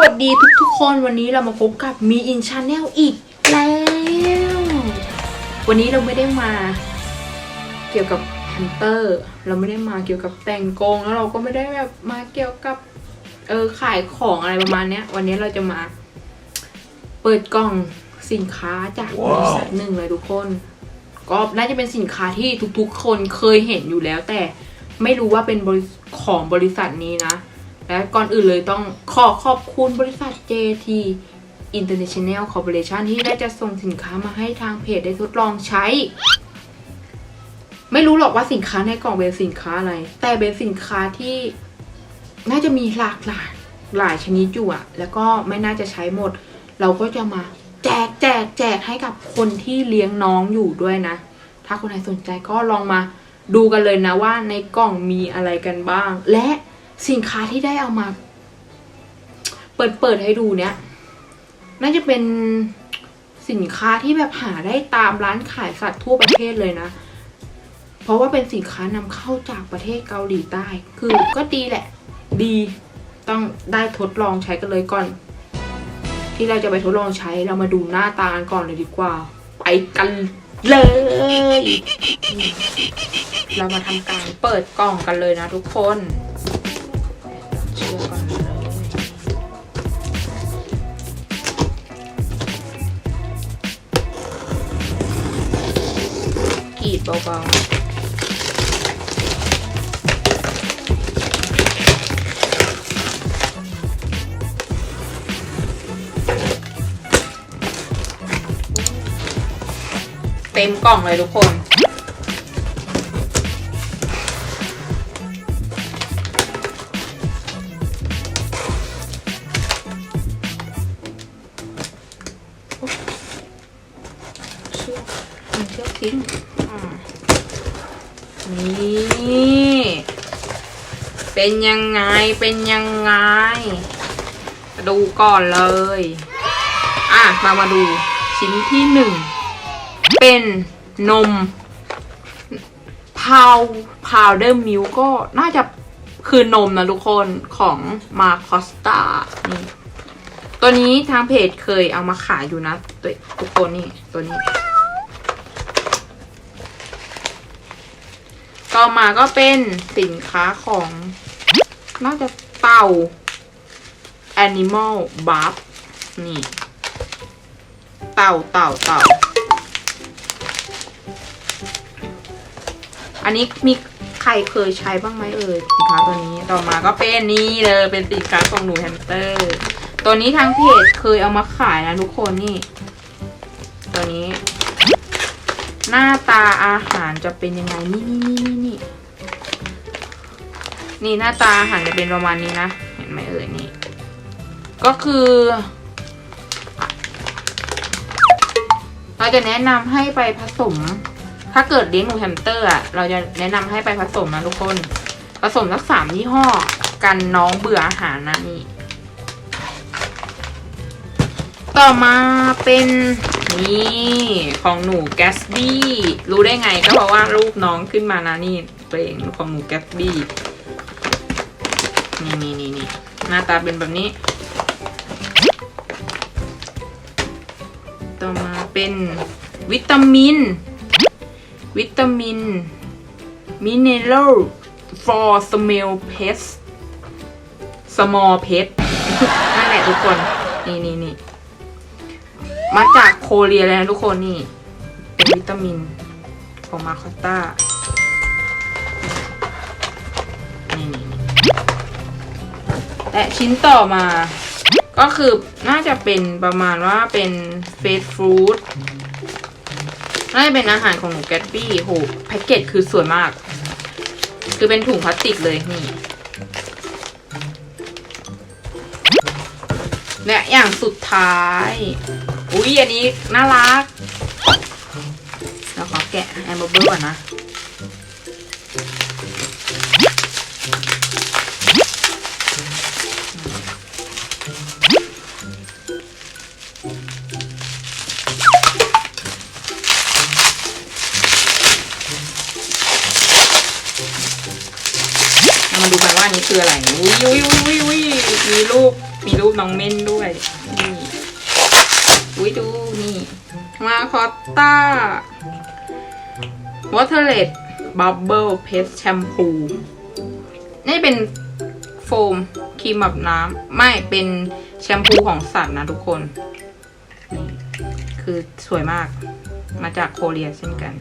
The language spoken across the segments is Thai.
วัสดีทุกทุกๆคนวันนี้เรามาพบกับมีอินชาแนลอีกแล้ว วันนี้เราไม่ได้มาเกี่ยวกับฮันเตอร์ เราไม่ได้มาเกี่ยวกับแต่งกงแล้วเราก็ไม่ได้แบบมาเกี่ยวกับเออขายของอะไรประมาณเนี้ย วันนี้เราจะมา เปิดกล่องสินค้าจากบริษัทหนึ่งเลยทุกคน ก็น่าจะเป็นสินค้าที่ทุกๆ คนเคยเห็นอยู่แล้ว แต่ไม่รู้ว่าเป็นบริของบริษัทนี้นะ และก่อนอื่นเลยต้องขอขอบคุณบริษัท JT International Corporation ที่ได้จะส่งสินค้ามาให้ทางเพจได้ทดลองใช้ ไม่รู้หรอกว่าสินค้าในกล่องเป็นสินค้าอะไร แต่เป็นสินค้าที่น่าจะมีหลากหลายหลายชนิดอยู่อะแล้วก็ไม่น่าจะใช้หมด เราก็จะมาแจกแจกแจกให้กับคนที่เลี้ยงน้องอยู่ด้วยนะ ถ้าคนไหนสนใจก็ลองมาดูกันเลยนะว่าในกล่องมีอะไรกันบ้าง และ สินค้าที่ได้เอามา เปิดเปิดให้ดูเนี้ยน่าจะเป็นสินค้าที่แบบหาได้ตามร้านขายสัตว์ทั่วประเทศเลยนะ เพราะว่าเป็นสินค้านำเข้าจากประเทศเกาหลีใต้ คือก็ดีแหละ ดีต้องได้ทดลองใช้กันเลยก่อน ที่เราจะไปทดลองใช้เรามาดูหน้าตากันก่อนเลยดีกว่า ไปกันเลย เรามาทำการเปิดกล่องกันเลยนะทุกคน กรีดเบาๆ เต็มกล่องเลยทุกคนเชือกมีเชือกทิ้ง นี่ เป็นยังไง เป็นยังไง ดูก่อนเลย อะ มามาดูชิ้นที่หนึ่ง เป็นนมพาวพาวเดอร์มิลก็น่าจะคือนมนะทุกคนของมาคอสตานี่ตัวนี้ทางเพจเคยเอามาขายอยู่นะ ตัวทุกคนนี่ตัวนี้ ต่อ มาก็เป็นสินค้าของน่าจะเต่า Animal b u f นี่ เต่าเต่าเต่าอันนี้มีใครเคยใช้บ้างไหมเอ่ยสินค้าตัวนี้ต่อมาก็เป็นนี่เลยเป็นสินค้าของหนูแฮมสเตอร์ ตัวนี้ทางเพจเคยเอามาขายนะทุกคนนี่ ตัวนี้ หน้าตาอาหารจะเป็นยังไง นี่นี่นี่นี่นี่นี่หน้าตาอาหารจะเป็นประมาณนี้นะ เห็นไหมเอ่ยนี่ ก็คือ เราจะแนะนำให้ไปผสม ถ้าเกิดเลี้ยงหนูแฮมสเตอร์อะ เราจะแนะนำให้ไปผสมนะทุกคน ผสมสักสามยี่ห้อ กันน้องเบื่ออาหารนะนี่ ต่อมาเป็นนี่ของหนูแกสบี้รู้ได้ไงก็เพราะว่ารูปน้องขึ้นมานะนี่ตัวเองของหนูแกสบี้นี่นี่นี่นี่หน้าตาเป็นแบบนี้ ต่อมาเป็นวิตามิน วิตามินมินเนอรัล for small pets small pet นั่นแหละทุกคน นี่นี่นี่ มาจากโคเรียเลยนะทุกคนนี่ เป็นวิตามินของมาคอต้านี่และชิ้นต่อมา ก็คือน่าจะเป็นประมาณว่าเป็นเฟสฟู้ดน่าจะเป็นอาหารของหนูแกตปี้โหแพ็กเกจคือสวยมาก คือเป็นถุงพลาสติกเลยนี่และอย่างสุดท้าย อุ้ยอันนี้น่ารัก เราขอแกะแอมเบอร์ก่อนนะ เรามาดูกันว่าอันนี้คืออะไร อุ้ยอุ้ยอุ้ยอุ้ยมีรูปมีรูปน้องเม่นด้วย อุ้ยดูนี่ มาคอตตาวอเทอร์เลดบับเบิลเพสแชมพูนี่เป็นโฟมครีมแบบน้ำไม่เป็นแชมพูของสัตว์นะทุกคนนี่คือสวยมากมาจากโคเรียเช่นกัน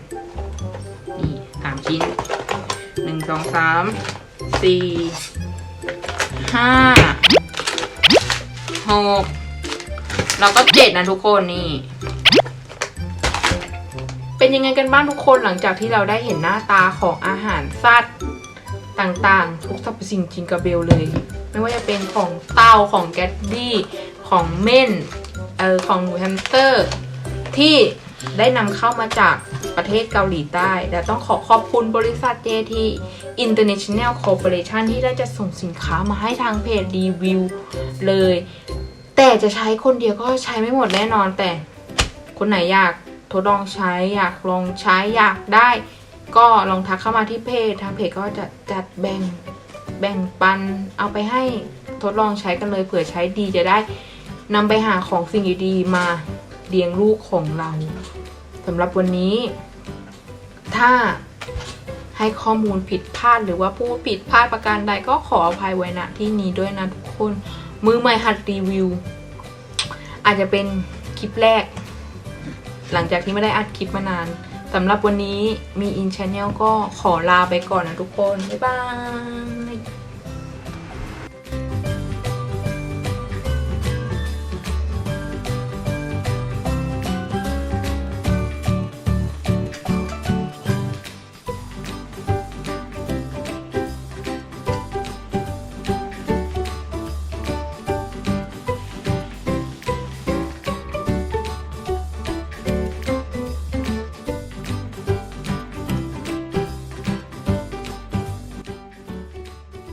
นี่สามชิ้นหนึ่งสองสามสี่ห้าหก แล้วก็เจ็ดนะทุกคนนี่ เป็นยังไงกันบ้างทุกคนหลังจากที่เราได้เห็นหน้าตาของอาหารสัตว์ต่างๆ ทุกสรรพสิ่งจิงกับเบลเลย ไม่ว่าจะเป็นของเต่าของแกดดี้ของเม่นเออของหนูแฮมสเตอร์ ที่ได้นำเข้ามาจากประเทศเกาหลีใต้ และต้องขอขอบคุณบริษัท JT International Corporation ที่ได้จะส่งสินค้ามาให้ทางเพจรีวิวเลย แต่จะใช้คนเดียวก็ใช้ไม่หมดแน่นอนแต่คนไหนอยากทดลองใช้อยากลองใช้อยากได้ ก็ลองทักเข้ามาที่เพจทางเพจก็จะจัดแบ่งแบ่งปันเอาไปให้ทดลองใช้กันเลยเผื่อใช้ดีจะได้นำไปหาของสิ่งดีๆมาเลี้ยงลูกของเราสำหรับวันนี้ ถ้าให้ข้อมูลผิดพลาดหรือว่าพูดผิดพลาดประการใดก็ขออภัยไว้ณที่นี้ด้วยนะทุกคน มือใหม่หัดรีวิว อาจจะเป็นคลิปแรก หลังจากที่ไม่ได้อัดคลิปมานานสำหรับวันนี้มีอินชาแนลก็ขอลาไปก่อนนะทุกคน บ๊ายบาย